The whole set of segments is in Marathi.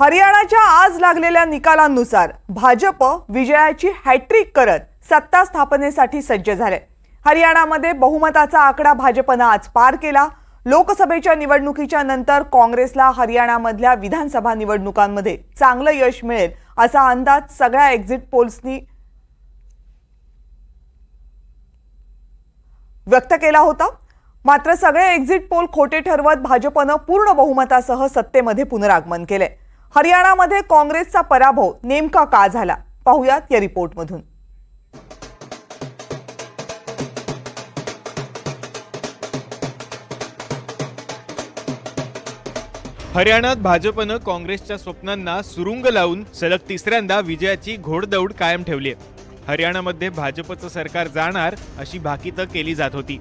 हरियाणाच्या आज लागलेल्या निकालांनुसार भाजप विजयाची हॅट्रिक करत सत्ता स्थापनेसाठी सज्ज झाले. हरियाणामध्ये बहुमताचा आकडा भाजपनं आज पार केला. लोकसभेच्या निवडणुकीच्या नंतर काँग्रेसला हरियाणामधल्या विधानसभा निवडणुकांमध्ये चांगलं यश मिळेल असा अंदाज सगळ्या एक्झिट पोल्सनी व्यक्त केला होता. मात्र सगळे एक्झिट पोल खोटे ठरवत भाजपनं पूर्ण बहुमतासह सत्तेमध्ये पुनरागमन केले. हरियाणामध्ये काँग्रेसचा पराभव नेमका का झाला? पाहुयात या रिपोर्टमधून. हरियाणात भाजपनं काँग्रेसच्या स्वप्नांना सुरुंग लावून सलग तिसऱ्यांदा विजयाची घोडदौड कायम ठेवली आहे हरियाणामध्ये भाजपचं सरकार जाणार अशी भाकीतं केली जात होती.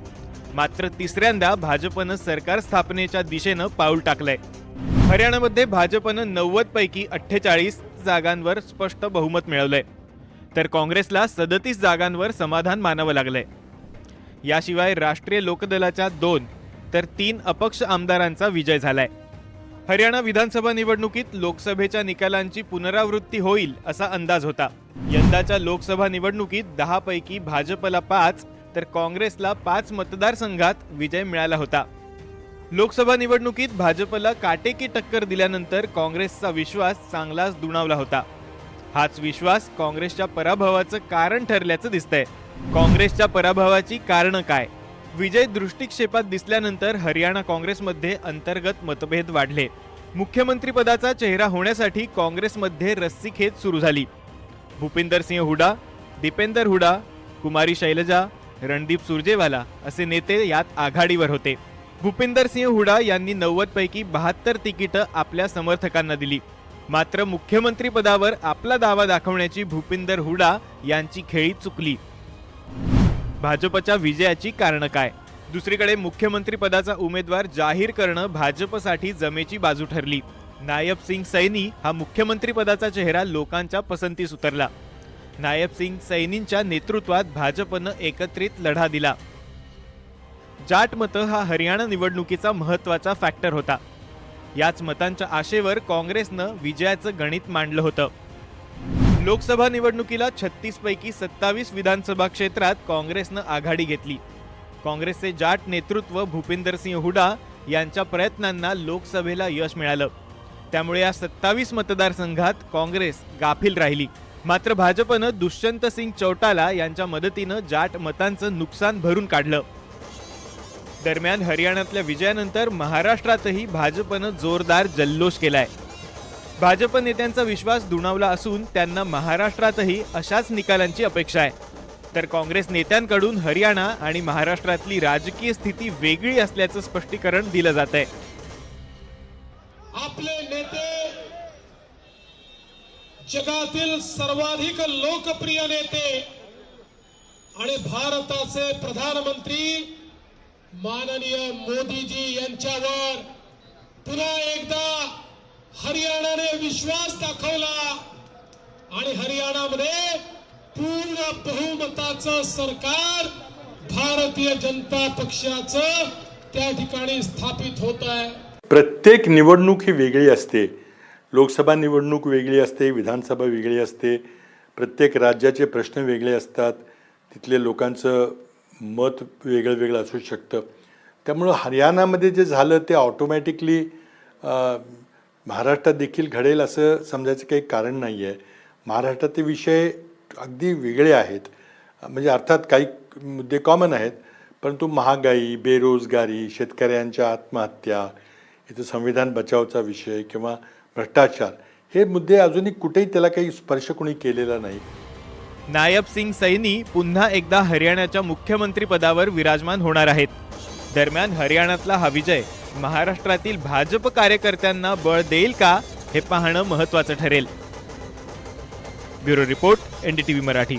मात्र तिसऱ्यांदा भाजपनं सरकार स्थापनेच्या दिशेनं पाऊल टाकलंय. हरियाणामध्ये भाजपनं नव्वद पैकी अठ्ठेचाळीस जागांवर स्पष्ट बहुमत मिळवलंय. तर काँग्रेसला सदतीस जागांवर समाधान मानावं लागलंय. याशिवाय राष्ट्रीय लोकदलाच्या दोन तर तीन अपक्ष आमदारांचा विजय झालाय. हरियाणा विधानसभा निवडणुकीत लोकसभेच्या निकालांची पुनरावृत्ती होईल असा अंदाज होता. यंदाच्या लोकसभा निवडणुकीत दहा पैकी भाजपला पाच तर काँग्रेसला पाच मतदारसंघात विजय मिळाला होता. लोकसभा निवडणुकीत भाजपला काटेकी टक्कर दिल्यानंतर काँग्रेसचा विश्वास चांगलाच दुणावला होता. हाच विश्वास काँग्रेसच्या पराभवाचं कारण ठरल्याचं दिसतंय. काँग्रेसच्या पराभवाची कारणं काय? विजय दृष्टिक्षेपात दिसल्यानंतर हरियाणा काँग्रेसमध्ये अंतर्गत मतभेद वाढले. मुख्यमंत्रीपदाचा चेहरा होण्यासाठी काँग्रेसमध्ये रस्सीखेच सुरू झाली. भूपिंदर सिंह हुडा दीपेंदर हुडा कुमारी शैलजा रणदीप सुरजेवाला असे नेते यात आघाडीवर होते. भूपिंदर सिंह हुडा यांनी नव्वद पैकी बहात्तर तिकीटं आपल्या समर्थकांना दिली. मात्र मुख्यमंत्री पदावर आपला दावा दाखवण्याची भूपिंदर हुडा यांची खेळी चुकली. भाजपच्या विजयाची कारणं काय? दुसरीकडे मुख्यमंत्री पदाचा उमेदवार जाहीर करणं भाजपसाठी जमेची बाजू ठरली. नायब सिंग सैनी हा मुख्यमंत्री पदाचा चेहरा लोकांच्या पसंतीस उतरला. नायब सिंग सैनींच्या नेतृत्वात भाजपनं एकत्रित लढा दिला. जाट मतं हा हरियाणा निवडणुकीचा महत्त्वाचा फॅक्टर होता. याच मतांच्या आशेवर काँग्रेसनं विजयाचं गणित मांडलं होतं. लोकसभा निवडणुकीला छत्तीस पैकी सत्तावीस विधानसभा क्षेत्रात काँग्रेसनं आघाडी घेतली. काँग्रेसचे जाट नेतृत्व भूपिंदर सिंह हुडा यांच्या प्रयत्नांना लोकसभेला यश मिळालं. त्यामुळे या सत्तावीस मतदारसंघात काँग्रेस गाफील राहिली. मात्र भाजपनं दुष्यंत सिंग चौटाला यांच्या मदतीनं जाट मतांचं नुकसान भरून काढलं. दरम्यान हरियाणातल्या विजयानंतर महाराष्ट्रातही भाजपनं जोरदार जल्लोष केलाय. भाजप नेत्यांचा विश्वास दुणावला असून त्यांना महाराष्ट्रातही अशाच निकालांची अपेक्षा आहे. तर काँग्रेस नेत्यांकडून हरियाणा आणि महाराष्ट्रातली राजकीय स्थिती वेगळी असल्याचं स्पष्टीकरण दिलं जात आहे आपले नेते जगातील सर्वाधिक लोकप्रिय नेते आणि भारताचे प्रधानमंत्री माननीय मोदीजी यांच्यावर पुन्हा एकदा हरियाणाने विश्वास दाखवला आणि हरियाणामध्ये पूर्ण बहुमताचं सरकार भारतीय जनता पक्षाचं त्या ठिकाणी स्थापित होत आहे. प्रत्येक निवडणूक ही वेगळी असते. लोकसभा निवडणूक वेगळी असते विधानसभा वेगळी असते. प्रत्येक राज्याचे प्रश्न वेगळे असतात. तिथले लोकांचं मत वेगळं वेगळं असू शकतं. त्यामुळं हरियाणामध्ये जे झालं ते ऑटोमॅटिकली महाराष्ट्रात देखील घडेल असं समजायचं काही कारण नाही आहे महाराष्ट्रात ते विषय अगदी वेगळे आहेत. म्हणजे अर्थात काही मुद्दे कॉमन आहेत. परंतु महागाई बेरोजगारी शेतकऱ्यांच्या आत्महत्या इथं संविधान बचावचा विषय किंवा भ्रष्टाचार हे मुद्दे अजूनही कुठेही त्याला काही स्पर्श कोणी केलेला नाही. नायब सिंग सैनी पुन्हा एकदा हरियाणाच्या मुख्यमंत्रीपदावर विराजमान होणार आहेत. दरम्यान हरियाणातला हा विजय महाराष्ट्रातील भाजप कार्यकर्त्यांना बळ देईल का हे पाहणं महत्वाचं ठरेल. Bureau report NDTV Marathi.